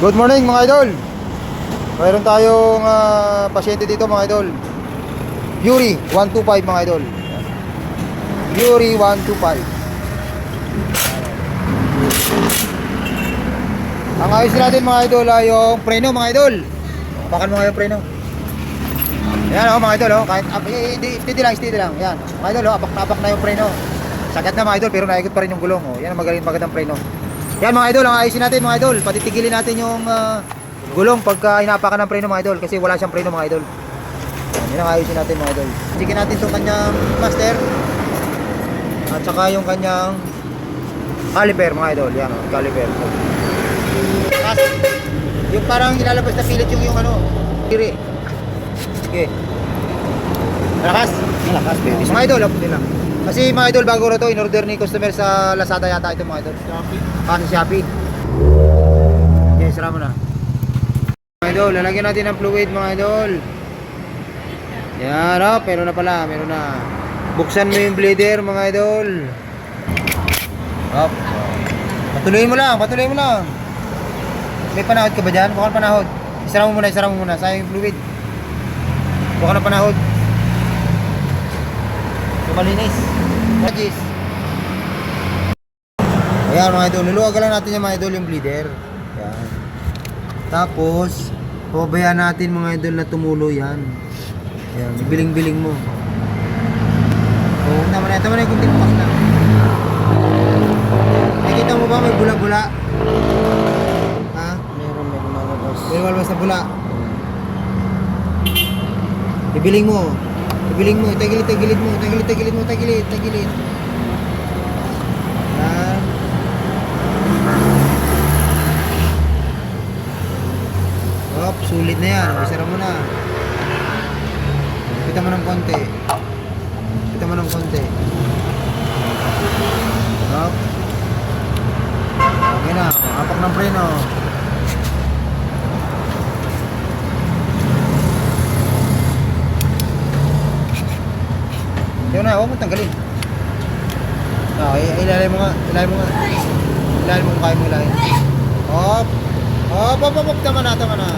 Good morning mga idol. Mayroon tayong ah, pasyente dito mga idol. Yuri 125 mga idol. Yuri 125. Ang ayos natin mga idol ay yung preno mga idol. Bakan mo nga yung preno. Ayan oh mga idol oh. Kahit hindi, steady lang, steady lang. Ayan. Mga idol oh, apak na apak na yung preno. Sagat na mga idol pero naikot pa rin yung gulong oh. Yan ang magaling magandang preno. Yan mga idol, ang ayusin natin mga idol. Patitigilin natin yung ah, gulong pagka inapakan ng preno mga idol kasi wala siyang preno mga idol. Yan, ang ayusin natin mga idol. Sige natin itong kanyang master at saka yung kanyang caliper mga idol. Yan oh, caliper. Tapos, yung parang ilalabas na pilit yung yung ano, tiri. Sige. Malakas. Malakas. Mga idol, up nila. Kasi mga idol, bago na to, in-order ni customer sa Lazada yata ito mga idol. Ah, sa Shopee. Yes, sara mo na. Mga idol, lalagyan natin ng fluid mga idol. Yan, oh, pero na pala, meron na. Buksan mo yung bleeder mga idol. Up. Patuloy mo lang, patuloy mo lang. May panahod ka ba dyan? Bukal panahod. Isara mo muna, isara mo muna. Sayang yung fluid. Bukal na panahod. Lumalinis. Magis. Ayan mga idol, luluwagan lang natin yung mga idol yung bleeder. Ayan. Tapos, pababayaan natin mga idol na tumulo yan. Ayan, biling-biling mo. Oo, naman ito man yung kunting pas na. Nakikita mo ba may bula-bula? Ha? Meron, meron mga boss. May walwas na bula. Ibiling mo. Ibiling mo. Tagilid, tagilid mo. Tagilid, tagilid mo. Tagilid, tagilid. Yan. Hop, sulit na yan. Isara mo na. Pita mo ng konti. Pita mo ng konti. Hop. Okay na. Apak ng preno. Na, huwag mo tanggalin. Ah, i- ilalim mo nga, ilalim mo nga. Ilalim mo kaya mo ilalim. Hop. Hop, hop, hop, hop. Tama na, tama na.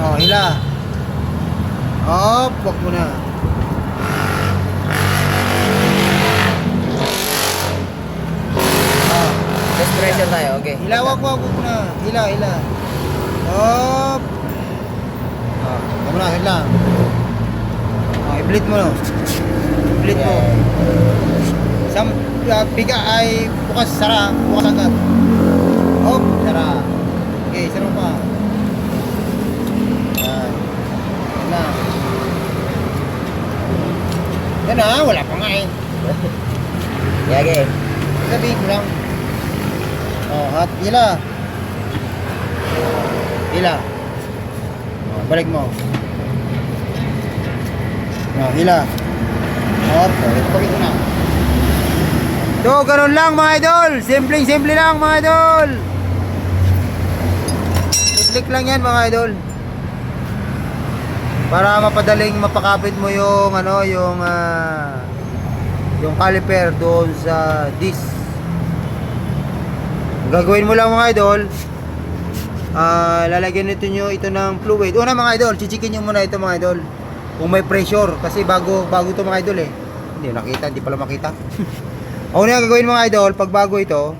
Oh, hila. Hop, wag mo na. Ah, Test pressure tayo, okay. hila, wag, wag, wag mo na. Hila, hila. Hop. Ah, wag mo na, hila. Oh, i-bleed mo no. I-bleed mo. Sam, uh, piga ay bukas sara, bukas agad. Hop, sara. Okay, sara pa. Yan. Yan na. Yan na, wala pa nga eh. Yage. Sabihin ko lang. Oh, at hila. Hila. Balik mo. Oh, hila. Hop, pagit ko na. So, ganun lang mga idol. Simpleng simple lang mga idol. Click lang yan mga idol. Para mapadaling mapakapit mo yung ano, yung ah, yung caliper doon sa disc. Gagawin mo lang mga idol, ah lalagyan nito nyo ito ng fluid. Una mga idol, chichikin nyo muna ito mga idol. Kung may pressure, kasi bago bago ito mga idol eh. Hindi nakita, hindi pala makita. Ang una gagawin mga idol, pag bago ito,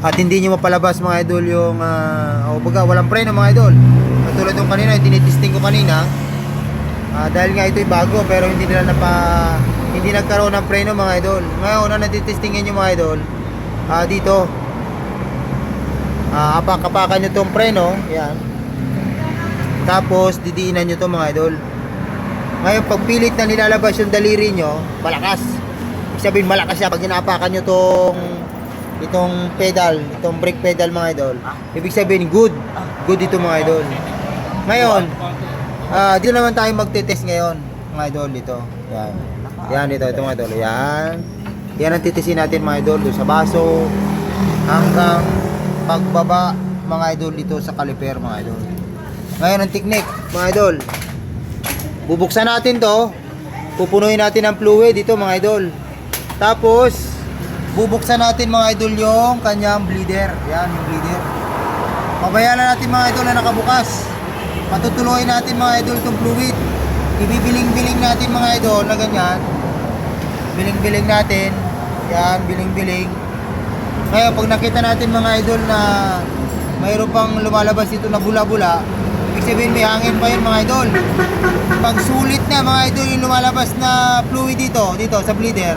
at hindi nyo mapalabas mga idol yung, uh, o baga, walang preno mga idol. Katulad nung kanina, yung tinitesting ko kanina, Ah, dahil nga ito'y bago pero hindi nila napa hindi nagkaroon ng preno mga idol. Ngayon, ang natitestingin nyo mga idol, ah, dito, ah, apak-apakan nyo tong preno, yan. Tapos, didiinan nyo to mga idol. Ngayon, pag pilit na nilalabas yung daliri nyo, malakas. Ibig sabihin, malakas siya pag inaapakan nyo tong itong pedal, itong brake pedal mga idol. Ibig sabihin, good. Good ito mga idol. Ngayon, Ah, dito naman tayo magte-test ngayon, mga idol dito. Yan. Yan dito, ito mga idol. Yan. Yan ang titisin natin mga idol sa baso hanggang pagbaba mga idol dito sa caliper mga idol. Ngayon ang technique, mga idol. Bubuksan natin 'to. Pupunuin natin ng fluid dito mga idol. Tapos bubuksan natin mga idol yung kanyang bleeder. Yan, yung bleeder. Pabayaan natin mga idol na nakabukas. Patutuloy natin mga idol itong fluid. Ibibiling-biling natin mga idol na ganyan. Biling-biling natin. Yan, biling-biling. Ngayon, pag nakita natin mga idol na mayroon pang lumalabas dito na bula-bula, ibig sabihin may hangin pa yun mga idol. Pag sulit na mga idol yung lumalabas na fluid dito, dito sa bleeder,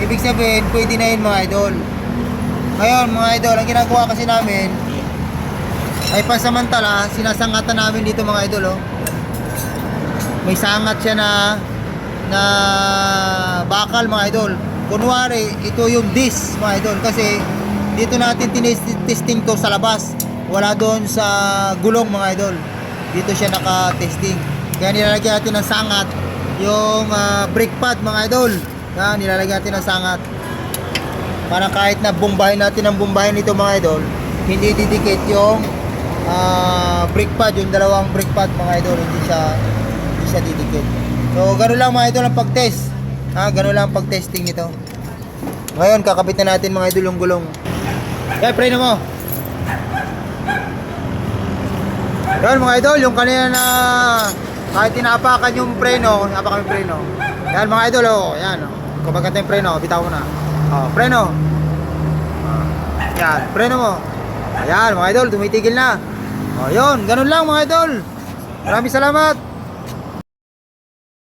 ibig sabihin pwede na yun mga idol. Ngayon mga idol, ang ginagawa kasi namin, ay pansamantala, sinasangatan namin dito mga idol oh. May sangat siya na na bakal mga idol. Kunwari, ito yung disc mga idol kasi dito natin tinesting to sa labas. Wala doon sa gulong mga idol. Dito siya naka-testing. Kaya nilalagyan natin ng sangat yung ah, brake pad mga idol. Yan, nilalagyan natin ng sangat. Para kahit na bumbahin natin ang bumbahin nito mga idol, hindi didikit yung ah, brake pad, yung dalawang brake pad mga idol, hindi siya hindi siya didikit. So, gano'n lang mga idol ang pag-test. Ha, gano'n lang ang pag-testing nito. Ngayon, kakabit na natin mga idol yung gulong. Kaya, pray na mo. Yan mga idol, yung kanina na kahit tinapakan yung preno, tinapakan yung preno. Yan mga idol, oh, yan. Oh. Na yung preno, bitaw mo na. Oh, preno. Yan, preno mo. Ayan mga idol, tumitigil na. Oh, yun, ganun lang mga idol. Maraming salamat.